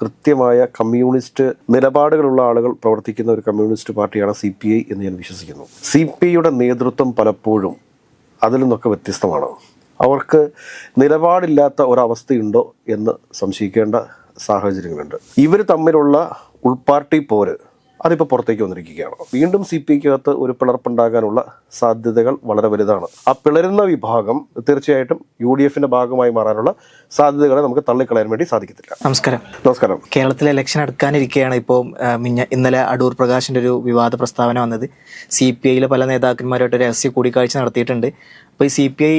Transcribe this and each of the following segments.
കൃത്യമായ കമ്മ്യൂണിസ്റ്റ് നിലപാടുകളുള്ള ആളുകൾ പ്രവർത്തിക്കുന്ന ഒരു കമ്മ്യൂണിസ്റ്റ് പാർട്ടിയാണ് സി പി ഐ എന്ന് ഞാൻ വിശ്വസിക്കുന്നു. സി പി ഐയുടെ നേതൃത്വം പലപ്പോഴും അതിൽ നിന്നൊക്കെ വ്യത്യസ്തമാണ്. അവർക്ക് നിലപാടില്ലാത്ത ഒരവസ്ഥയുണ്ടോ എന്ന് സംശയിക്കേണ്ട സാഹചര്യങ്ങളുണ്ട്. ഇവർ തമ്മിലുള്ള ഉൾപാർട്ടി പോര് അതിപ്പോൾ പുറത്തേക്ക് വന്നിരിക്കുകയാണ്. വീണ്ടും സി പി ഐക്കകത്ത് ഒരു പിളർപ്പുണ്ടാകാനുള്ള സാധ്യതകൾ വളരെ വലുതാണ്. ആ പിളരുന്ന വിഭാഗം തീർച്ചയായിട്ടും യു ഡി എഫിന്റെ ഭാഗമായി മാറാനുള്ള സാധ്യതകളെ നമുക്ക് തള്ളിക്കളയാൻ വേണ്ടി സാധിക്കത്തില്ല. നമസ്കാരം. നമസ്കാരം. കേരളത്തിലെ ഇലക്ഷൻ അടുക്കാനിരിക്കുകയാണ് ഇപ്പോൾ ഇന്നലെ അടൂർ പ്രകാശിന്റെ ഒരു വിവാദ പ്രസ്താവന വന്നത്. സി പി ഐയിലെ പല നേതാക്കന്മാരുമായിട്ട് രഹസ്യ കൂടിക്കാഴ്ച നടത്തിയിട്ടുണ്ട്. അപ്പോൾ ഈ C P I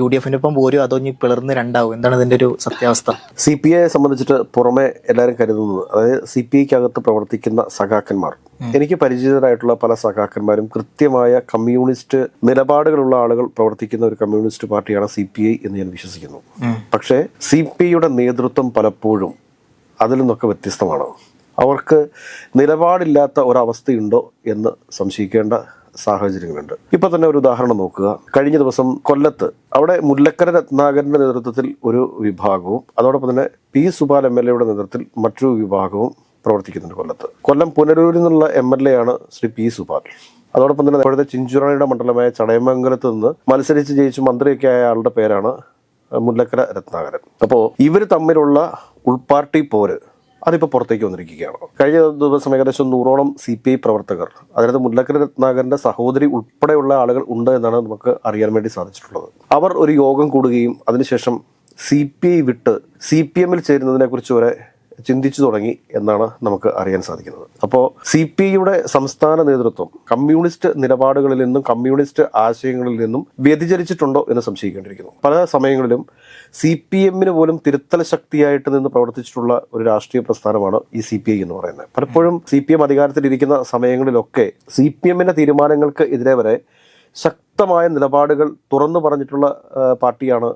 U D എഫിന്റെ ഒപ്പം പോരും അതോ ഇനി പിളർന്ന് രണ്ടാവും? എന്താണ് ഇതിന്റെ ഒരു സത്യാവസ്ഥ? സി പി ഐയെ സംബന്ധിച്ചിട്ട് പുറമെ എല്ലാവരും കരുതുന്നത് അതായത് സി പി ഐക്കകത്ത് പ്രവർത്തിക്കുന്ന സഖാക്കന്മാർ. എനിക്ക് പരിചിതരായിട്ടുള്ള പല സഖാക്കന്മാരും കൃത്യമായ കമ്മ്യൂണിസ്റ്റ് നിലപാടുകളുള്ള ആളുകൾ പ്രവർത്തിക്കുന്ന ഒരു കമ്മ്യൂണിസ്റ്റ് പാർട്ടിയാണ് സി പി ഐ എന്ന് ഞാൻ വിശ്വസിക്കുന്നു. പക്ഷേ സി പി ഐയുടെ നേതൃത്വം പലപ്പോഴും അതിൽ നിന്നൊക്കെ വ്യത്യസ്തമാണ്. അവർക്ക് നിലപാടില്ലാത്ത ഒരവസ്ഥയുണ്ടോ എന്ന് സംശയിക്കേണ്ട സാഹചര്യങ്ങളുണ്ട്. ഇപ്പൊ തന്നെ ഒരു ഉദാഹരണം നോക്കുക. കഴിഞ്ഞ ദിവസം കൊല്ലത്ത് അവിടെ മുല്ലക്കര രത്നാകരന്റെ നേതൃത്വത്തിൽ ഒരു വിഭാഗവും അതോടൊപ്പം തന്നെ പി സുബാൽ എം എൽ എയുടെ നേതൃത്വത്തിൽ മറ്റൊരു വിഭാഗവും പ്രവർത്തിക്കുന്നുണ്ട് കൊല്ലത്ത്. കൊല്ലം പുനരൂരിൽ നിന്നുള്ള എം എൽ എ ആണ് ശ്രീ പി സുബാൽ. അതോടൊപ്പം തന്നെ ഇപ്പോഴത്തെ ചിഞ്ചുറാണിയുടെ മണ്ഡലമായ ചടയമംഗലത്ത് നിന്ന് മത്സരിച്ച് ജയിച്ച് മന്ത്രിയൊക്കെ ആയ ആളുടെ പേരാണ് മുല്ലക്കര രത്നാകരൻ. അപ്പോൾ ഇവർ തമ്മിലുള്ള ഉൾപാർട്ടി പോര് അതിപ്പോൾ പുറത്തേക്ക് വന്നിരിക്കുകയാണ്. കഴിഞ്ഞ ദിവസം ഏകദേശം നൂറോളം സി പി ഐ പ്രവർത്തകർ അതായത് മുല്ലക്കര രത്നാകരന്റെ സഹോദരി ഉൾപ്പെടെയുള്ള ആളുകൾ ഉണ്ട് എന്നാണ് നമുക്ക് അറിയാൻ വേണ്ടി സാധിച്ചിട്ടുള്ളത്. അവർ ഒരു യോഗം കൂടുകയും അതിനുശേഷം സി പി ഐ വിട്ട് സി പി എമ്മിൽ ചേരുന്നതിനെ കുറിച്ച് വരെ ചിന്തിച്ചു തുടങ്ങി എന്നാണ് നമുക്ക് അറിയാൻ സാധിക്കുന്നത്. അപ്പോൾ സി പി ഐയുടെ സംസ്ഥാന നേതൃത്വം കമ്മ്യൂണിസ്റ്റ് നിലപാടുകളിൽ നിന്നും കമ്മ്യൂണിസ്റ്റ് ആശയങ്ങളിൽ നിന്നും വ്യതിചരിച്ചിട്ടുണ്ടോ എന്ന് സംശയിക്കേണ്ടിയിരിക്കുന്നു. പല സമയങ്ങളിലും സി പി എമ്മിന് പോലും തിരുത്തൽ ശക്തിയായിട്ട് നിന്ന് പ്രവർത്തിച്ചിട്ടുള്ള ഒരു രാഷ്ട്രീയ പ്രസ്ഥാനമാണ് ഈ സി പി ഐ എന്ന് പറയുന്നത്. പലപ്പോഴും സി പി എം അധികാരത്തിലിരിക്കുന്ന സമയങ്ങളിലൊക്കെ സി പി എമ്മിന്റെ തീരുമാനങ്ങൾക്ക് എതിരെ വരെ ശക്തമായ നിലപാടുകൾ തുറന്നു പറഞ്ഞിട്ടുള്ള പാർട്ടിയാണ്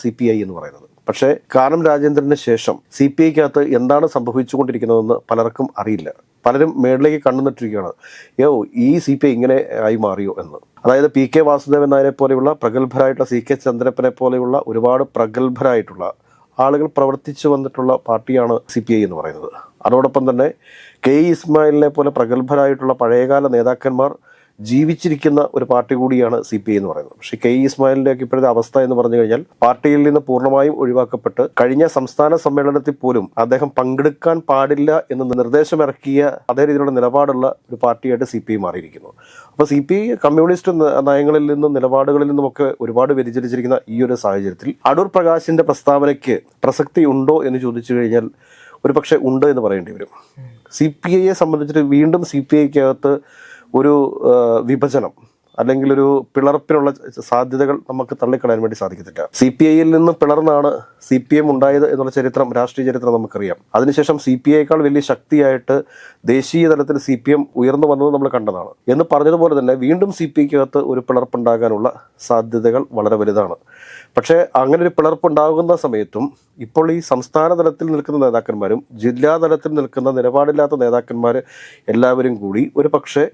സി പി ഐ എന്ന് പറയുന്നത്. പക്ഷേ കാനം രാജേന്ദ്രന് ശേഷം സി പി ഐക്കകത്ത് എന്താണ് സംഭവിച്ചുകൊണ്ടിരിക്കുന്നതെന്ന് പലർക്കും അറിയില്ല. പലരും മേളിലേക്ക് കണ്ണുനട്ടിരിക്കുകയാണ് യോ ഈ സി പി ഐ ഇങ്ങനെ ആയി മാറിയോ എന്ന്. അതായത് പി കെ വാസുദേവൻ നായരെ പോലെയുള്ള പ്രഗത്ഭരായിട്ടുള്ള സി കെ ചന്ദ്രപ്പനെ പോലെയുള്ള ഒരുപാട് പ്രഗത്ഭരായിട്ടുള്ള ആളുകൾ പ്രവർത്തിച്ചു വന്നിട്ടുള്ള പാർട്ടിയാണ് സി പി ഐ എന്ന് പറയുന്നത്. അതോടൊപ്പം തന്നെ കെ ഇസ്മായിലിനെ പോലെ പ്രഗത്ഭരായിട്ടുള്ള പഴയകാല നേതാക്കന്മാർ ജീവിച്ചിരിക്കുന്ന ഒരു പാർട്ടി കൂടിയാണ് സി പി ഐ എന്ന് പറയുന്നത്. പക്ഷേ കെ ഇ ഇസ്മായിലിന്റെ ഒക്കെ ഇപ്പോഴത്തെ അവസ്ഥ എന്ന് പറഞ്ഞു കഴിഞ്ഞാൽ പാർട്ടിയിൽ നിന്ന് പൂർണമായും ഒഴിവാക്കപ്പെട്ട് കഴിഞ്ഞ സംസ്ഥാന സമ്മേളനത്തിൽ പോലും അദ്ദേഹം പങ്കെടുക്കാൻ പാടില്ല എന്ന് നിർദ്ദേശം ഇറക്കിയ അതേ രീതിയിലുള്ള നിലപാടുള്ള ഒരു പാർട്ടിയായിട്ട് സി പി ഐ മാറിയിരിക്കുന്നു. അപ്പോൾ സി പി ഐ കമ്മ്യൂണിസ്റ്റ് നയങ്ങളിൽ നിന്നും നിലപാടുകളിൽ നിന്നുമൊക്കെ ഒരുപാട് വ്യതിചലിച്ചിരിക്കുന്ന ഈ ഒരു സാഹചര്യത്തിൽ അടൂർ പ്രകാശിന്റെ പ്രസ്താവനയ്ക്ക് പ്രസക്തി ഉണ്ടോ എന്ന് ചോദിച്ചു കഴിഞ്ഞാൽ ഒരു പക്ഷേ ഉണ്ട് എന്ന് പറയേണ്ടി വരും. സി പി ഐയെ സംബന്ധിച്ചിട്ട് വീണ്ടും സി പി ഐക്കകത്ത് ഒരു വിഭജനം അല്ലെങ്കിൽ ഒരു പിളർപ്പിനുള്ള സാധ്യതകൾ നമുക്ക് തള്ളിക്കളയാൻ വേണ്ടി സാധിക്കത്തില്ല. സി പി ഐയിൽ നിന്ന് പിളർന്നാണ് സി പി എം ഉണ്ടായത് എന്നുള്ള ചരിത്രം രാഷ്ട്രീയ ചരിത്രം നമുക്കറിയാം. അതിനുശേഷം സി പി ഐയേക്കാൾ വലിയ ശക്തിയായിട്ട് ദേശീയ തലത്തിൽ സി പി എം ഉയർന്നു വന്നത് നമ്മൾ കണ്ടതാണ്. എന്ന് പറഞ്ഞതുപോലെ തന്നെ വീണ്ടും സി പി ഐക്കകത്ത് ഒരു പിളർപ്പുണ്ടാകാനുള്ള സാധ്യതകൾ വളരെ വലുതാണ്. പക്ഷേ അങ്ങനെ ഒരു പിളർപ്പുണ്ടാകുന്ന സമയത്തും ഇപ്പോൾ ഈ സംസ്ഥാന തലത്തിൽ നിൽക്കുന്ന നേതാക്കന്മാരും ജില്ലാ തലത്തിൽ നിൽക്കുന്ന നിലപാടില്ലാത്ത നേതാക്കന്മാർ എല്ലാവരും കൂടി ഒരു പക്ഷേ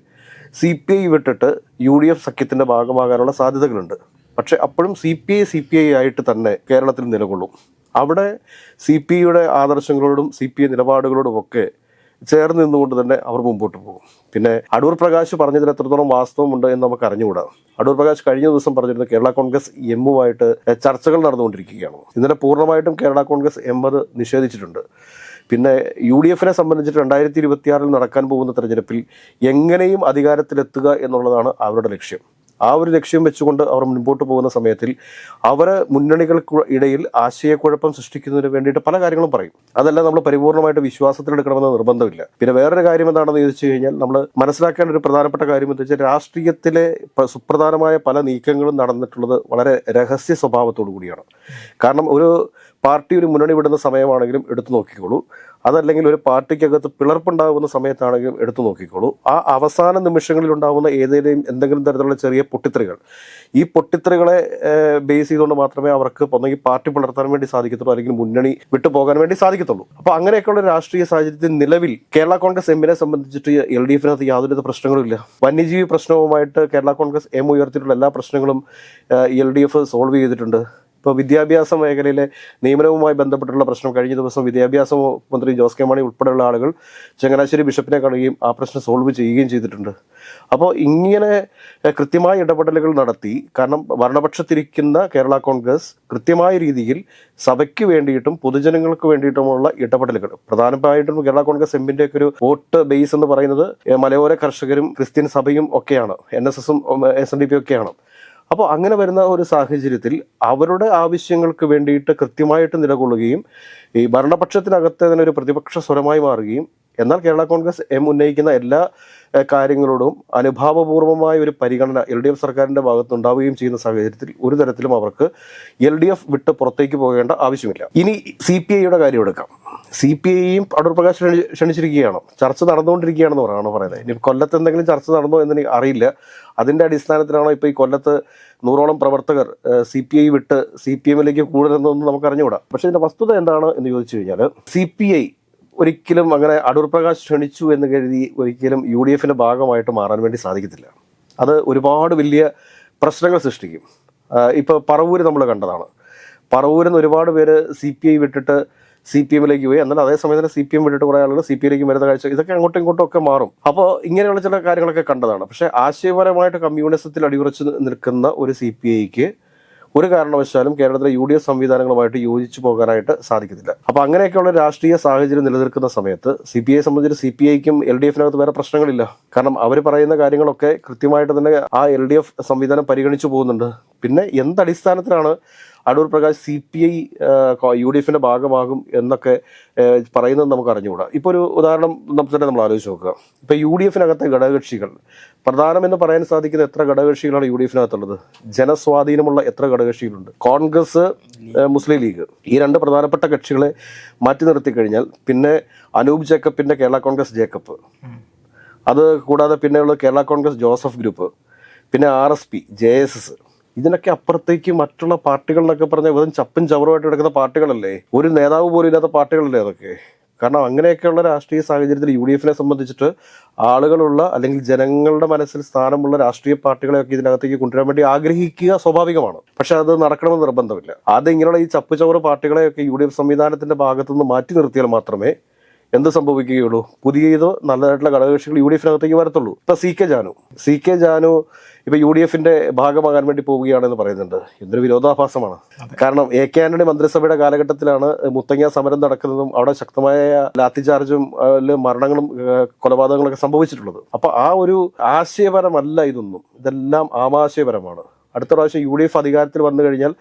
സി പി ഐ വിട്ടിട്ട് യു ഡി എഫ് സഖ്യത്തിന്റെ ഭാഗമാകാനുള്ള സാധ്യതകളുണ്ട്. പക്ഷെ അപ്പോഴും C P I C P I ആയിട്ട് തന്നെ കേരളത്തിൽ നിലകൊള്ളും. അവിടെ സി പി ഐയുടെ ആദർശങ്ങളോടും സി പി ഐ നിലപാടുകളോടും ഒക്കെ ചേർന്ന് നിന്നുകൊണ്ട് തന്നെ അവർ മുമ്പോട്ട് പോകും. പിന്നെ അടൂർ പ്രകാശ് പറഞ്ഞതിൽ എത്രത്തോളം വാസ്തവമുണ്ട് എന്ന് നമുക്ക് അറിഞ്ഞുകൂടാ. അടൂർ പ്രകാശ് കഴിഞ്ഞ ദിവസം പറഞ്ഞിരുന്നു കേരള കോൺഗ്രസ് എമ്മുമായിട്ട് ചർച്ചകൾ നടന്നുകൊണ്ടിരിക്കുകയാണ്. ഇന്നലെ പൂർണമായിട്ടും കേരള കോൺഗ്രസ് എം അത് നിഷേധിച്ചിട്ടുണ്ട്. പിന്നെ യു ഡി എഫിനെ സംബന്ധിച്ചിട്ട് രണ്ടായിരത്തി ഇരുപത്തിയാറിൽ നടക്കാൻ പോകുന്ന തെരഞ്ഞെടുപ്പിൽ എങ്ങനെയും അധികാരത്തിലെത്തുക എന്നുള്ളതാണ് അവരുടെ ലക്ഷ്യം. ആ ഒരു ലക്ഷ്യം വെച്ചുകൊണ്ട് അവർ മുൻപോട്ട് പോകുന്ന സമയത്തിൽ അവരെ മുന്നണികൾക്ക് ഇടയിൽ ആശയക്കുഴപ്പം സൃഷ്ടിക്കുന്നതിന് വേണ്ടിയിട്ട് പല കാര്യങ്ങളും പറയും. അതല്ല നമ്മൾ പരിപൂർണമായിട്ട് വിശ്വാസത്തിലെടുക്കണമെന്ന് നിർബന്ധമില്ല. പിന്നെ വേറൊരു കാര്യം എന്താണെന്ന് ചോദിച്ചു കഴിഞ്ഞാൽ നമ്മൾ മനസ്സിലാക്കേണ്ട ഒരു പ്രധാനപ്പെട്ട കാര്യം എന്ന് വെച്ചാൽ രാഷ്ട്രീയത്തിലെ സുപ്രധാനമായ പല നീക്കങ്ങളും നടന്നിട്ടുള്ളത് വളരെ രഹസ്യ സ്വഭാവത്തോടു കൂടിയാണ്. കാരണം ഒരു പാർട്ടി ഒരു മുന്നണി വിടുന്ന സമയമാണെങ്കിലും എടുത്തു നോക്കിക്കോളൂ. അതല്ലെങ്കിൽ ഒരു പാർട്ടിക്കകത്ത് പിളർപ്പുണ്ടാകുന്ന സമയത്താണെങ്കിലും എടുത്തു നോക്കിക്കോളൂ. ആ അവസാന നിമിഷങ്ങളിൽ ഉണ്ടാകുന്ന ഏതെങ്കിലും എന്തെങ്കിലും തരത്തിലുള്ള ചെറിയ പൊട്ടിത്തെറികൾ. ഈ പൊട്ടിത്തെറികളെ ബേസ് ചെയ്തുകൊണ്ട് മാത്രമേ അവർക്ക് ഒന്നെങ്കിൽ പാർട്ടി പുലർത്താൻ വേണ്ടി സാധിക്കത്തുള്ളൂ അല്ലെങ്കിൽ മുന്നണി വിട്ടുപോകാൻ വേണ്ടി സാധിക്കത്തുള്ളൂ. അപ്പോൾ അങ്ങനെയൊക്കെയുള്ള രാഷ്ട്രീയ സാഹചര്യത്തിൽ നിലവിൽ കേരള കോൺഗ്രസ് എമ്മിനെ സംബന്ധിച്ചിട്ട് എൽ ഡി എഫിനകത്ത് യാതൊരുവിധ പ്രശ്നങ്ങളും ഇല്ല വന്യജീവി പ്രശ്നവുമായിട്ട് കേരള കോൺഗ്രസ് എം ഉയർത്തിയിട്ടുള്ള എല്ലാ പ്രശ്നങ്ങളും എൽ ഡി എഫ് സോൾവ് ചെയ്തിട്ടുണ്ട്. ഇപ്പോൾ വിദ്യാഭ്യാസ മേഖലയിലെ നിയമനവുമായി ബന്ധപ്പെട്ടുള്ള പ്രശ്നം. കഴിഞ്ഞ ദിവസം വിദ്യാഭ്യാസ മന്ത്രി ജോസ് കെ മാണി ഉൾപ്പെടെയുള്ള ആളുകൾ ചങ്ങനാശ്ശേരി ബിഷപ്പിനെ കാണുകയും ആ പ്രശ്നം സോൾവ് ചെയ്യുകയും ചെയ്തിട്ടുണ്ട്. അപ്പോൾ ഇങ്ങനെ കൃത്യമായ ഇടപെടലുകൾ നടത്തി കാരണം ഭരണപക്ഷത്തിരിക്കുന്ന കേരള കോൺഗ്രസ് കൃത്യമായ രീതിയിൽ സഭയ്ക്ക് വേണ്ടിയിട്ടും പൊതുജനങ്ങൾക്ക് വേണ്ടിയിട്ടുമുള്ള ഇടപെടലുകൾ. പ്രധാനമായിട്ടും കേരള കോൺഗ്രസ് എമ്മിന്റെ ഒക്കെ ഒരു വോട്ട് ബേസ് എന്ന് പറയുന്നത് മലയോര കർഷകരും ക്രിസ്ത്യൻ സഭയും ഒക്കെയാണ്. എൻ എസ് എസും എസ് എൻ ഡി പി ഒക്കെയാണ്. അപ്പോൾ അങ്ങനെ വരുന്ന ഒരു സാഹചര്യത്തിൽ അവരുടെ ആവശ്യങ്ങൾക്ക് വേണ്ടിയിട്ട് കൃത്യമായിട്ട് നിലകൊള്ളുകയും ഈ ഭരണപക്ഷത്തിനകത്ത് തന്നെ ഒരു പ്രതിപക്ഷ സ്വരമായി മാറുകയും എന്നാൽ കേരള കോൺഗ്രസ് എം ഉന്നയിക്കുന്ന എല്ലാ കാര്യങ്ങളോടും അനുഭാവപൂർവമായ ഒരു പരിഗണന എൽ ഡി എഫ് സർക്കാരിന്റെ ഭാഗത്തുണ്ടാവുകയും ചെയ്യുന്ന സാഹചര്യത്തിൽ ഒരു തരത്തിലും അവർക്ക് എൽ ഡി എഫ് വിട്ട് പുറത്തേക്ക് പോകേണ്ട ആവശ്യമില്ല. ഇനി സി പി ഐയുടെ കാര്യം എടുക്കാം. സി പി ഐയും അടൂർ പ്രകാശ് ക്ഷണി- ക്ഷണിച്ചിരിക്കുകയാണ്. ചർച്ച നടന്നുകൊണ്ടിരിക്കുകയാണെന്ന് പറയാണ് പറയുന്നത്. ഇനി കൊല്ലത്ത് എന്തെങ്കിലും ചർച്ച നടന്നോ എന്ന് എനിക്ക് അറിയില്ല. അതിന്റെ അടിസ്ഥാനത്തിലാണോ ഇപ്പോൾ ഈ കൊല്ലത്ത് നൂറോളം പ്രവർത്തകർ സി പി ഐ വിട്ട് സി പി എമ്മിലേക്ക് കൂടുതലെന്നൊന്നും നമുക്ക് അറിഞ്ഞുകൂടാ. പക്ഷേ ഇതിന്റെ വസ്തുത എന്താണ് എന്ന് ചോദിച്ചു കഴിഞ്ഞാൽ സി പി ഐ ഒരിക്കലും അങ്ങനെ അടൂർ പ്രകാശ് ക്ഷണിച്ചു എന്ന് കരുതി ഒരിക്കലും യു ഡി എഫിന്റെ ഭാഗമായിട്ട് മാറാൻ വേണ്ടി സാധിക്കത്തില്ല. അത് ഒരുപാട് വലിയ പ്രശ്നങ്ങൾ സൃഷ്ടിക്കും. ഇപ്പോൾ പറവൂര് നമ്മൾ കണ്ടതാണ്. പറവൂരിൽ നിന്ന് ഒരുപാട് പേര് സി പി ഐ വിട്ടിട്ട് സി പി എമ്മിലേക്ക് പോയി. എന്നാൽ അതേസമയം തന്നെ സി പി എം വിട്ടിട്ട് കുറേ ആളുകൾ സി പി ഐയിലേക്ക് വരുന്ന കാഴ്ച ഇതൊക്കെ അങ്ങോട്ടും ഇങ്ങോട്ടും ഒക്കെ മാറും. അപ്പോൾ ഇങ്ങനെയുള്ള ചില കാര്യങ്ങളൊക്കെ കണ്ടതാണ്. പക്ഷേ ആശയപരമായിട്ട് കമ്മ്യൂണിസത്തിൽ അടിയുറച്ച് നിൽക്കുന്ന ഒരു സി പി ഐക്ക് ഒരു കാരണവശാലും കേരളത്തിലെ യു ഡി എഫ് സംവിധാനങ്ങളുമായിട്ട് യോജിച്ചു പോകാനായിട്ട് സാധിക്കത്തില്ല അപ്പൊ അങ്ങനെയൊക്കെയുള്ള രാഷ്ട്രീയ സാഹചര്യം നിലനിൽക്കുന്ന സമയത്ത് സി പി ഐ സംബന്ധിച്ച് സി പി ഐക്കും എൽ ഡി എഫിനകത്ത് വേറെ പ്രശ്നങ്ങളില്ല. കാരണം അവർ പറയുന്ന കാര്യങ്ങളൊക്കെ കൃത്യമായിട്ട് തന്നെ ആ എൽ ഡി എഫ് സംവിധാനം പരിഗണിച്ചു പോകുന്നുണ്ട്. പിന്നെ എന്തടിസ്ഥാനത്തിലാണ് Adoor Prakash C P I U D എഫിന്റെ ഭാഗമാകും എന്നൊക്കെ പറയുന്നത് നമുക്ക് അറിഞ്ഞുകൂടാ. ഇപ്പോൾ ഒരു ഉദാഹരണം തന്നെ നമ്മൾ ആലോചിച്ച് നോക്കുക. ഇപ്പൊ യു ഡി എഫിനകത്തെ ഘടകകക്ഷികൾ പ്രധാനമെന്ന് പറയാൻ സാധിക്കുന്ന എത്ര ഘടകകക്ഷികളാണ് യു ഡി എഫിനകത്തുള്ളത്? ജനസ്വാധീനമുള്ള എത്ര ഘടകകക്ഷികളുണ്ട്? കോൺഗ്രസ് മുസ്ലിം ലീഗ്. ഈ രണ്ട് പ്രധാനപ്പെട്ട കക്ഷികളെ മാറ്റി നിർത്തി കഴിഞ്ഞാൽ പിന്നെ അനൂപ് ജേക്കബിന്റെ കേരള കോൺഗ്രസ് ജേക്കബ്. അത് കൂടാതെ പിന്നെയുള്ള കേരള കോൺഗ്രസ് ജോസഫ് ഗ്രൂപ്പ്. പിന്നെ R S P J S S. ഇതിനൊക്കെ അപ്പുറത്തേക്ക് മറ്റുള്ള പാർട്ടികളിലൊക്കെ പറഞ്ഞാൽ വെറും ചപ്പും ചവറുമായിട്ട് കിടക്കുന്ന പാർട്ടികളല്ലേ? ഒരു നേതാവ് പോലും ഇല്ലാത്ത പാർട്ടികളല്ലേ അതൊക്കെ? കാരണം അങ്ങനെയൊക്കെയുള്ള രാഷ്ട്രീയ സാഹചര്യത്തിൽ യു ഡി എഫിനെ സംബന്ധിച്ചിട്ട് ആളുകളുള്ള അല്ലെങ്കിൽ ജനങ്ങളുടെ മനസ്സിൽ സ്ഥാനമുള്ള രാഷ്ട്രീയ പാർട്ടികളെയൊക്കെ ഇതിനകത്തേക്ക് കൊണ്ടുവരാൻ വേണ്ടി ആഗ്രഹിക്കുക സ്വാഭാവികമാണ്. പക്ഷെ അത് നടക്കണമെന്ന് നിർബന്ധമില്ല. അത് ഇങ്ങനെയുള്ള ഈ ചപ്പുചവറ് പാർട്ടികളെയൊക്കെ യു ഡി എഫ് സംവിധാനത്തിന്റെ ഭാഗത്തുനിന്ന് മാറ്റി നിർത്തിയാൽ മാത്രമേ എന്ത് സംഭവിക്കുകയുള്ളൂ? പുതിയതോ നല്ലതായിട്ടുള്ള ഘടകകക്ഷികൾ യു ഡി എഫിനകത്തേക്ക് വരത്തുള്ളൂ. ഇപ്പൊ C K Janu. C K Janu ഇപ്പൊ യു ഡി എഫിന്റെ ഭാഗമാകാൻ വേണ്ടി പോവുകയാണെന്ന് പറയുന്നുണ്ട്. എന്തൊരു വിരോധാഭാസമാണ്. കാരണം എ കെ ആന്റണി മന്ത്രിസഭയുടെ കാലഘട്ടത്തിലാണ് മുത്തങ്ങ സമരം നടക്കുന്നതും അവിടെ ശക്തമായ ലാത്തിചാർജും മരണങ്ങളും കൊലപാതകങ്ങളൊക്കെ സംഭവിച്ചിട്ടുള്ളത്. അപ്പൊ ആ ഒരു ആശയപരമല്ല ഇതൊന്നും. ഇതെല്ലാം ആമാശയപരമാണ്. അടുത്ത പ്രാവശ്യം യു ഡി എഫ് അധികാരത്തിൽ വന്നു കഴിഞ്ഞാൽ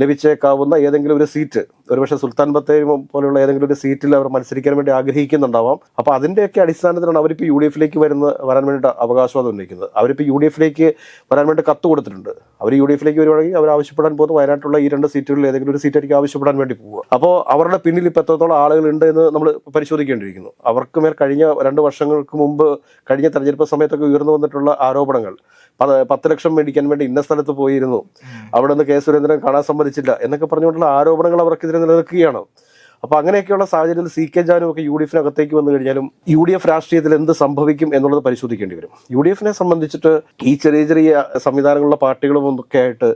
ലഭിച്ചേക്കാവുന്ന ഏതെങ്കിലും ഒരു സീറ്റ്. ഒരുപക്ഷെ സുൽത്താൻ ബത്തേരി പോലെയുള്ള ഏതെങ്കിലും ഒരു സീറ്റിൽ അവർ മത്സരിക്കാൻ വേണ്ടി ആഗ്രഹിക്കുന്നുണ്ടാവാം. അപ്പോൾ അതിന്റെയൊക്കെ അടിസ്ഥാനത്തിലാണ് അവരിപ്പോൾ യു ഡി എഫിലേക്ക് വരുന്ന വരാൻ വേണ്ടിയിട്ട് അവകാശവാദം ഉന്നയിക്കുന്നത് അവരിപ്പോൾ യു ഡി എഫിലേക്ക് വരാൻ വേണ്ടി കത്ത് കൊടുത്തിട്ടുണ്ട്. അവർ യു ഡി എഫിലേക്ക് വരുവാണെങ്കിൽ അവർ ആവശ്യപ്പെടാൻ പോകുന്ന. വയനാട്ടിലുള്ള ഈ രണ്ട് സീറ്റുകളിൽ ഏതെങ്കിലും ഒരു സീറ്റ് ആയിരിക്കും ആവശ്യപ്പെടാൻ വേണ്ടി പോവുക. അപ്പോൾ അവരുടെ പിന്നിൽ ഇപ്പോൾ എത്രത്തോളം ആളുകൾ ഉണ്ട് എന്ന് നമ്മൾ പരിശോധിക്കേണ്ടിയിരിക്കുന്നു. അവർക്ക് മേൽ കഴിഞ്ഞ രണ്ട് വർഷങ്ങൾക്ക് മുമ്പ് കഴിഞ്ഞ തെരഞ്ഞെടുപ്പ് സമയത്തൊക്കെ ഉയർന്നു വന്നിട്ടുള്ള ആരോപണങ്ങൾ. പത്ത് ലക്ഷം മേടിക്കാൻ വേണ്ടി ഇന്ന സ്ഥലത്ത് പോയിരുന്നു. അവിടെ നിന്ന് കെ സുരേന്ദ്രൻ കാണാൻ സമ്മതിച്ചില്ല എന്നൊക്കെ പറഞ്ഞുകൊണ്ടുള്ള ആരോപണങ്ങൾ അവർക്കെതിരെ നിലനിൽക്കുകയാണ്. അപ്പൊ അങ്ങനെയൊക്കെയുള്ള സാഹചര്യത്തിൽ സി കെ ജാനും ഒക്കെ യു ഡി എഫിനകത്തേക്ക് വന്നു കഴിഞ്ഞാലും യു ഡി എഫ് രാഷ്ട്രീയത്തിൽ എന്ത് സംഭവിക്കും എന്നുള്ളത് പരിശോധിക്കേണ്ടി വരും. യു ഡി എഫിനെ സംബന്ധിച്ചിട്ട് ഈ ചെറിയ ചെറിയ സംവിധാനങ്ങളുള്ള പാർട്ടികളും ഒക്കെ ആയിട്ട്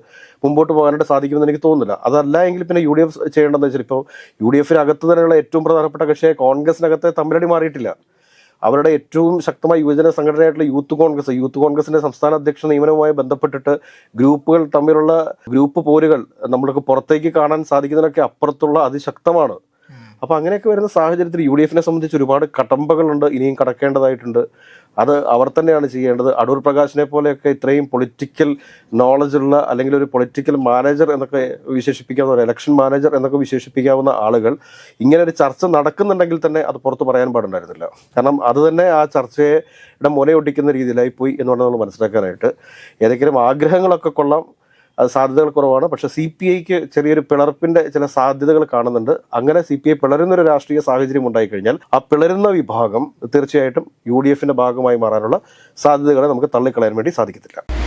മുമ്പോട്ട് പോകാനായിട്ട് സാധിക്കുമെന്ന് എനിക്ക് തോന്നുന്നില്ല. അതല്ല എങ്കിൽ പിന്നെ യു ഡി എഫ് ചെയ്യേണ്ടതെന്ന് വെച്ചാൽ ഇപ്പോൾ യു ഡി എഫിനകത്ത് തന്നെയുള്ള ഏറ്റവും പ്രധാനപ്പെട്ട കക്ഷിയായ കോൺഗ്രസിനകത്തെ തമ്മിലടി മാറിയിട്ടില്ല. അവരുടെ ഏറ്റവും ശക്തമായ യുവജന സംഘടനയായിട്ടുള്ള യൂത്ത് കോൺഗ്രസ് യൂത്ത് കോൺഗ്രസിന്റെ സംസ്ഥാന അധ്യക്ഷ നിയമനവുമായി ബന്ധപ്പെട്ടിട്ട് ഗ്രൂപ്പുകൾ തമ്മിലുള്ള ഗ്രൂപ്പ് പോരുകൾ നമ്മൾക്ക് പുറത്തേക്ക് കാണാൻ സാധിക്കുന്നതിനൊക്കെ അപ്പുറത്തുള്ള അതിശക്തമാണ്. അപ്പൊ അങ്ങനെയൊക്കെ വരുന്ന സാഹചര്യത്തിൽ യു ഡി എഫിനെ സംബന്ധിച്ച് ഒരുപാട് കടമ്പകളുണ്ട് ഇനിയും കടക്കേണ്ടതായിട്ടുണ്ട്. അത് അവർ തന്നെയാണ് ചെയ്യേണ്ടത്. അടൂർ പ്രകാശിനെ പോലെയൊക്കെ ഇത്രയും പൊളിറ്റിക്കൽ നോളജ് ഉള്ള അല്ലെങ്കിൽ ഒരു പൊളിറ്റിക്കൽ മാനേജർ എന്നൊക്കെ വിശേഷിപ്പിക്കാവുന്ന ഒരു ഇലക്ഷൻ മാനേജർ എന്നൊക്കെ വിശേഷിപ്പിക്കാവുന്ന ആളുകൾ ഇങ്ങനെ ഒരു ചർച്ച നടക്കുന്നുണ്ടെങ്കിൽ തന്നെ അത് പുറത്ത് പറയാൻ പാടുണ്ടായിരുന്നില്ല. കാരണം അത് തന്നെ ആ ചർച്ചയുടെ മുനയൊട്ടിക്കുന്ന രീതിയിലായി പോയി എന്ന് വേണം നമ്മൾ മനസ്സിലാക്കാനായിട്ട്. ഏതെങ്കിലും ആഗ്രഹങ്ങളൊക്കെ കൊള്ളാം അത് സാധ്യതകൾ കുറവാണ്. പക്ഷെ സി പി ഐക്ക് ചെറിയൊരു പിളർപ്പിന്റെ ചില സാധ്യതകൾ കാണുന്നുണ്ട്. അങ്ങനെ സി പി ഐ പിളരുന്ന ഒരു രാഷ്ട്രീയ സാഹചര്യം ഉണ്ടായിക്കഴിഞ്ഞാൽ ആ പിളരുന്ന വിഭാഗം തീർച്ചയായിട്ടും യു ഡി എഫിന്റെ ഭാഗമായി മാറാനുള്ള സാധ്യതകളെ നമുക്ക് തള്ളിക്കളയാൻ വേണ്ടി സാധിക്കത്തില്ല.